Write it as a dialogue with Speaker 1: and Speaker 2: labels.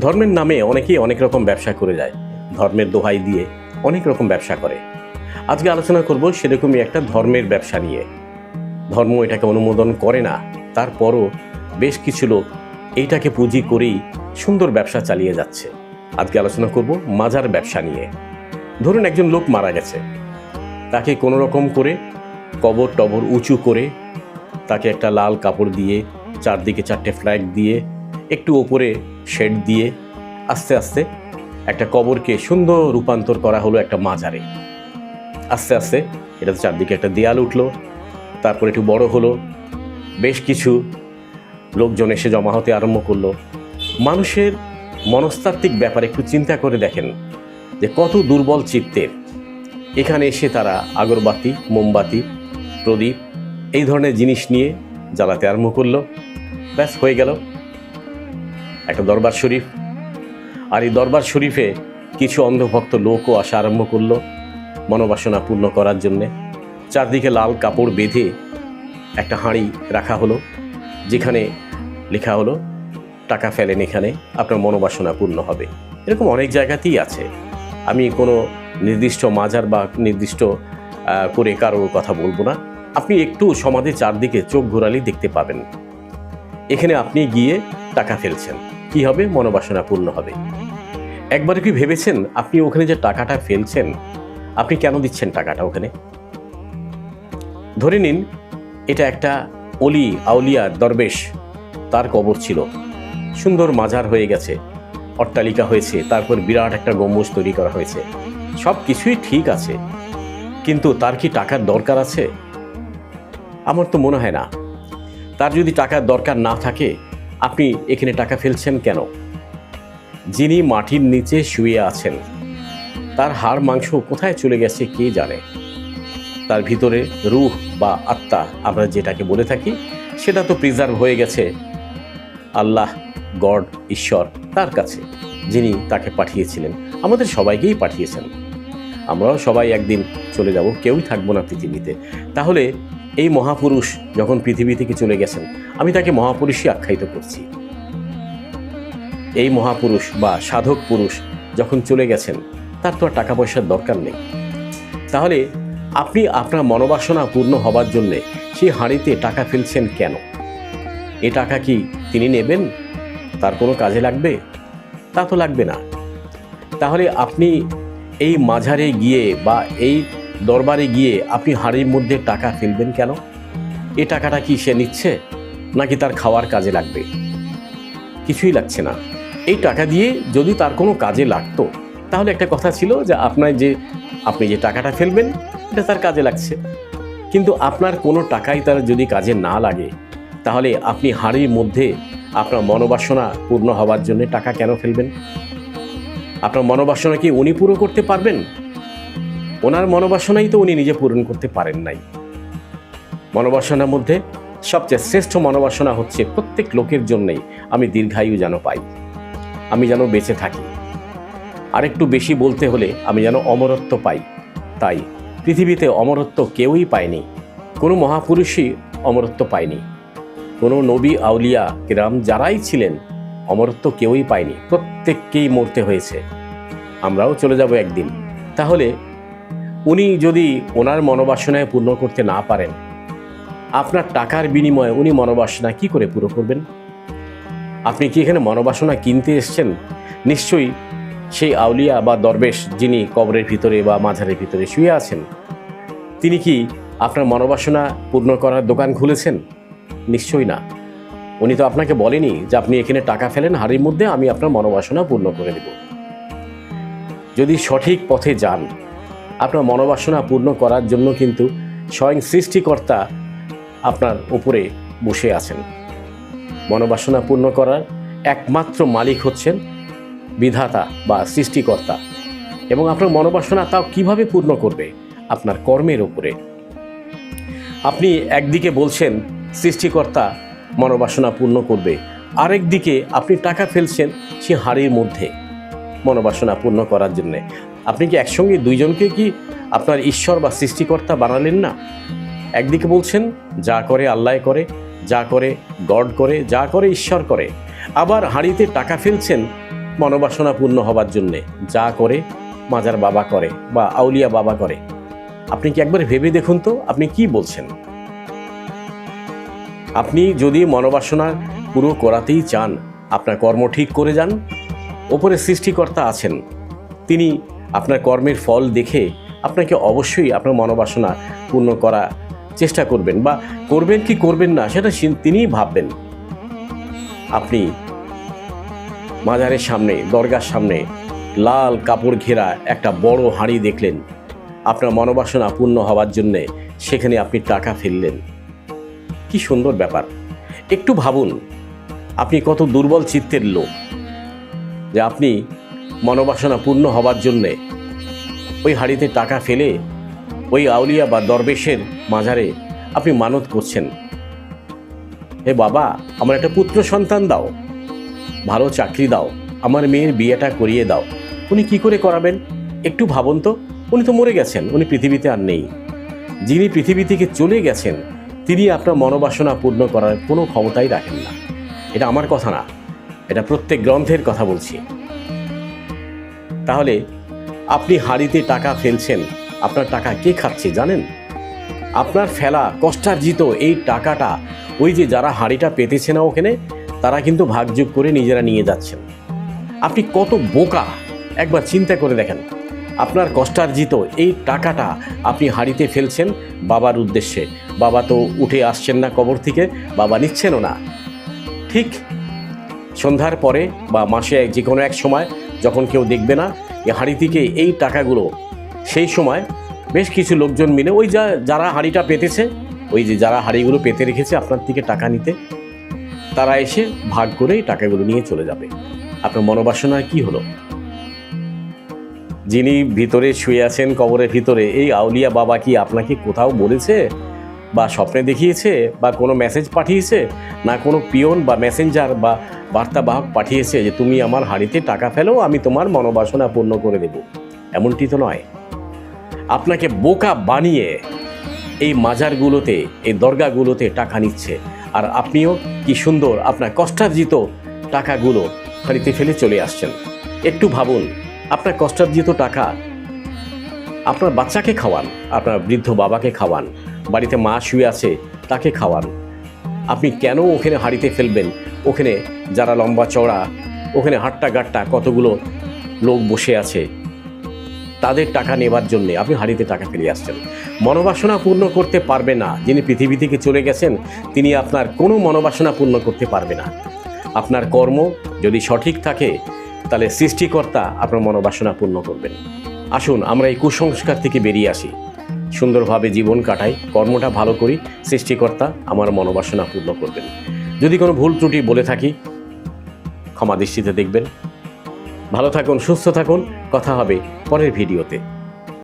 Speaker 1: ধর্মের নামে অনেকেই অনেক রকম ব্যবসা করে যায়। ধর্মের দোহাই দিয়ে অনেক রকম ব্যবসা করে। আজকে আলোচনা করব সেরকমই একটা ধর্মের ব্যবসা নিয়ে। ধর্ম এটাকে অনুমোদন করে না, তারপরও বেশ কিছু লোক এইটাকে পুঁজি করেই সুন্দর ব্যবসা চালিয়ে যাচ্ছে। আজকে আলোচনা করব মাজার ব্যবসা নিয়ে। ধরুন একজন লোক মারা গেছে। তাকে কোনো রকম করে কবর টবর উঁচু করে তাকে একটা লাল কাপড় দিয়ে চারদিকে চারটে ফ্ল্যাগ দিয়ে একটু ওপরে শেড দিয়ে আস্তে আস্তে একটা কবরকে সুন্দর রূপান্তর করা হলো একটা মাজারে। আস্তে আস্তে এটা চারদিকে একটা দেয়াল উঠল, তারপর একটু বড় হলো, বেশ কিছু লোকজন এসে জমা হতে আরম্ভ করল। মানুষের মনস্তাত্ত্বিক ব্যাপারে একটু চিন্তা করে দেখেন যে কত দুর্বল চিত্তের। এখানে এসে তারা আগরবাতি, মোমবাতি, প্রদীপ এই ধরনের জিনিস নিয়ে জ্বালাতে আরম্ভ করল। ব্যাস, হয়ে গেল। একটা দরবার শরীফ। আর এই দরবার শরীফে কিছু অন্ধভক্ত লোকও আসা আরম্ভ করল মনোবাসনা পূর্ণ করার জন্যে। চারদিকে লাল কাপড় বেঁধে একটা হাঁড়ি রাখা হলো, যেখানে লেখা হলো, টাকা ফেলেন এখানে, আপনার মনোবাসনা পূর্ণ হবে। এরকম অনেক জায়গাতেই আছে। আমি কোনো নির্দিষ্ট মাজার বা নির্দিষ্ট করে কারোর কথা বলব না। আপনি একটু সমাধি চারদিকে চোখ ঘোরালি দেখতে পাবেন। এখানে আপনি গিয়ে টাকা ফেলছেন। কি হবে? মনোবাসনা পূর্ণ হবে। একবার কি ভেবেছেন আপনি ওখানে যে টাকাটা ফেলছেন? আপনি কেন দিচ্ছেন টাকাটা ওখানে? ধরে নিন, এটা একটা অলি আউলিয়া দরবেশ, তার কবর ছিল। সুন্দর মাজার হয়ে গেছে, অট্টালিকা হয়েছে, তারপর বিরাট একটা গম্বুজ তৈরি করা হয়েছে। সব কিছুই ঠিক আছে। কিন্তু তার কি টাকার দরকার আছে? আমার তো মনে হয় না। তার যদি টাকার দরকার না থাকে আপনি এখানে টাকা ফেলছেন কেন? যিনি মাটির নিচে শুয়ে আছেন, তার হাড় মাংস কোথায় চলে গেছে কে জানে? তার ভিতরে রুহ বা আত্মা, আমরা যেটাকে বলে থাকি, সেটা তো প্রিজার্ভ হয়ে গেছে। আল্লাহ, গড, ঈশ্বর তার কাছে, যিনি তাকে পাঠিয়েছিলেন। আমাদের সবাইকেই পাঠিয়েছেন। আমরাও সবাই একদিন চলে যাব, কেউই থাকব না পৃথিবীতে। তাহলে এই মহাপুরুষ যখন পৃথিবী থেকে চলে গেছেন, আমি তাকে মহাপুরুষই আখ্যায়িত করছি। এই মহাপুরুষ বা সাধক পুরুষ যখন চলে গেছেন, তার তো আর টাকা পয়সার দরকার নেই। তাহলে আপনি আপনার মনোবাসনা পূর্ণ হবার জন্যে সেই হাঁড়িতে টাকা ফেলছেন কেন? এ টাকা কি তিনি নেবেন? তার কোনো কাজে লাগবে? তা তো লাগবে না। তাহলে আপনি এই মাঝারে গিয়ে বা এই দরবারে গিয়ে আপনি হাড়ির মধ্যে টাকা ফেলবেন কেন? এ টাকাটা কি সে নিচ্ছে? নাকি তার খাওয়ার কাজে লাগবে? কিছুই লাগছে না। এই টাকা দিয়ে যদি তার কোনো কাজে লাগতো, তাহলে একটা কথা ছিল যে আপনার যে, আপনি যে টাকাটা ফেলবেন, এটা তার কাজে লাগছে। কিন্তু আপনার কোনো টাকাই তার যদি কাজে না লাগে, তাহলে আপনি হাড়ির মধ্যে আপনার মনোবাসনা পূর্ণ হওয়ার জন্য টাকা কেন ফেলবেন? আপনার মনোবাসনা কি উনি পুরো করতে পারবেন? ওনার মনোবাসনাই তো উনি নিজে পূরণ করতে পারেন নাই। মনোবাসনার মধ্যে সবচেয়ে শ্রেষ্ঠ মনোবাসনা হচ্ছে প্রত্যেক লোকের জন্যই আমি দীর্ঘায়ু যেন পাই, আমি যেন বেঁচে থাকি। আরেকটু বেশি বলতে হলে আমি যেন অমরত্ব পাই। তাই পৃথিবীতে অমরত্ব কেউই পায়নি, কোনো মহাপুরুষই অমরত্ব পায়নি। কোনো নবী, আউলিয়া গ্রাম যারাই ছিলেন অমরত্ব কেউই পায়নি, প্রত্যেককেই মরতে হয়েছে। আমরাও চলে যাব একদিন। তাহলে উনি যদি ওনার মনোবাসনায় পূর্ণ করতে না পারেন, আপনার টাকার বিনিময়ে উনি মনোবাসনা কি করে পুরো করবেন? আপনি কি এখানে মনোবাসনা কিনতে এসছেন? নিশ্চয়ই সেই আউলিয়া বা দরবেশ যিনি কবরের ভিতরে বা মাঝারের ভিতরে শুয়ে আছেন, তিনি কি আপনার মনোবাসনা পূর্ণ করার দোকান খুলেছেন? নিশ্চয়ই না। উনি তো আপনাকে বলেনি যে আপনি এখানে টাকা ফেলেন, হাড়ির মধ্যে আমি আপনার মনোবাসনা পূর্ণ করে দেব। যদি সঠিক পথে যান, আপনার মনোবাসনা পূর্ণ করার জন্য কিন্তু স্বয়ং সৃষ্টিকর্তা আপনার উপরে বসে আছেন। মনোবাসনা পূর্ণ করার একমাত্র মালিক হচ্ছেন বিধাতা বা সৃষ্টিকর্তা এবং আপনার মনোবাসনা তাও কীভাবে পূর্ণ করবে? আপনার কর্মের উপরে। আপনি একদিকে বলছেন, সৃষ্টিকর্তা মনোবাসনা পূর্ণ করবে। আরেক দিকে আপনি টাকা ফেলছেন সে হাড়ির মধ্যে মনোবাসনা পূর্ণ করার জন্যে। আপনি কি একসঙ্গে দুইজনকে কি আপনার ঈশ্বর বা সৃষ্টিকর্তা বানালেন না? একদিকে বলছেন, যা করে আল্লাহ করে, যা করে গড করে, যা করে ঈশ্বর করে। আবার হাঁড়িতে টাকা ফেলছেন মনোবাসনা পূর্ণ হবার জন্যে, যা করে মাজার বাবা করে বা আউলিয়া বাবা করে। আপনি কি একবার ভেবে দেখুন তো, আপনি কি বলছেন? আপনি যদি মনোবাসনা পুরো করাতেই চান, আপনার কর্ম ঠিক করে যান। ওপরে সৃষ্টিকর্তা আছেন। তিনি আপনার কর্মের ফল দেখে আপনাকে অবশ্যই আপনার মনোবাসনা পূর্ণ করা চেষ্টা করবেন বা করবেন কি করবেন না, সেটা তিনিই ভাববেন। আপনি মাজারের সামনে, দরগার সামনে লাল কাপড় ঘেরা একটা বড় হাঁড়ি দেখলেন। আপনার মনোবাসনা পূর্ণ হওয়ার জন্যে সেখানে আপনি টাকা ফেললেন। কি সুন্দর ব্যাপার। একটু ভাবুন, আপনি কত দুর্বল চিত্তের লোক যে আপনি মনোবাসনা পূর্ণ হবার জন্যে ওই হাড়িতে টাকা ফেলে ওই আউলিয়া বা দরবেশের মাঝারে আপনি মানত করছেন। হে বাবা, আমার একটা পুত্র সন্তান দাও। ভালো চাকরি দাও। আমার মেয়ের বিয়েটা করিয়ে দাও। উনি কি করে করাবেন? একটু ভাবুন তো। উনি তো মরে গেছেন। উনি পৃথিবীতে আর নেই। যিনি পৃথিবী থেকে চলে গেছেন তিনি আপনার মনোবাসনা পূর্ণ করার কোনো ক্ষমতাই রাখেন না। এটা আমার কথা না, এটা প্রত্যেক গ্রন্থের কথা বলছি। তাহলে আপনি হাড়িতে টাকা ফেলছেন, আপনার টাকা কে খাচ্ছে জানেন? আপনার ফেলা কষ্টার্জিত এই টাকাটা, ওই যে যারা হাড়িটা পেতেছে না ওখানে, তারা কিন্তু ভাগযোগ করে নিজেরা নিয়ে যাচ্ছেন। আপনি কত বোকা, একবার চিন্তা করে দেখেন। আপনার কষ্টার্জিত এই টাকাটা আপনি হাড়িতে ফেলছেন বাবার উদ্দেশ্যে। বাবা তো উঠে আসছেন না কবর থেকে, বাবা নিচ্ছেনও না। ঠিক সন্ধ্যার পরে বা মাসে যে কোনো এক সময় যখন কেউ দেখবে না এই হাঁড়ি থেকে এই টাকাগুলো, সেই সময় বেশ কিছু লোকজন মিলে ওই যা, যারা হাঁড়িটা পেতেছে, ওই যে যারা হাঁড়িগুলো পেতে রেখেছে আপনার থেকে টাকা নিতে, তারা এসে ভাগ করে এই টাকাগুলো নিয়ে চলে যাবে। আপনার মনোবাসনার কি হলো? যিনি ভিতরে শুয়ে আছেন কবরের ভিতরে, এই আউলিয়া বাবা কি আপনাকে কোথাও বলেছে? বা স্বপ্নে দেখিয়েছে? বা কোনো মেসেজ পাঠিয়েছে? না কোনো পিয়ন বা মেসেঞ্জার বা বার্তাবাহক পাঠিয়েছে যে তুমি আমার হাড়িতে টাকা ফেলো, আমি তোমার মনোবাসনা পূর্ণ করে দেব? এমনটি তো নয়। আপনাকে বোকা বানিয়ে এই মাজারগুলোতে, এই দরগাগুলোতে টাকা নিচ্ছে। আর আপনিও কি সুন্দর, আপনার কষ্টার্জিত টাকাগুলো হাড়িতে ফেলে চলে আসছেন। একটু ভাবুন আপনার কষ্টার্জিত টাকা, আপনার বাচ্চাকে খাওয়ান, আপনার বৃদ্ধ বাবাকে খাওয়ান, বাড়িতে মা শুয়ে আছে তাকে খাওয়ান। আপনি কেন ওখানে হাড়িতে ফেলবেন? ওখানে যারা লম্বা চওড়া, ওখানে হাট্টা গাট্টা কতগুলো লোক বসে আছে, তাদের টাকা নেবার জন্য আপনি হাড়িতে টাকা ফেলে আসছেন। মনোবাসনা পূর্ণ করতে পারবে না। যিনি পৃথিবী থেকে চলে গেছেন, তিনি আপনার কোনো মনোবাসনা পূর্ণ করতে পারবে না। আপনার কর্ম যদি সঠিক থাকে তাহলে সৃষ্টিকর্তা আপনার মনোবাসনা পূর্ণ করবেন। আসুন, আমরা এই কুসংস্কার থেকে বেরিয়ে আসি। সুন্দরভাবে জীবন কাটাই, কর্মটা ভালো করি, সৃষ্টিকর্তা আমার মনোবাসনা পূর্ণ করবেন। যদি কোনো ভুল ত্রুটি বলে থাকি, ক্ষমা দৃষ্টিতে দেখবেন। ভালো থাকুন, সুস্থ থাকুন, কথা হবে পরের ভিডিওতে।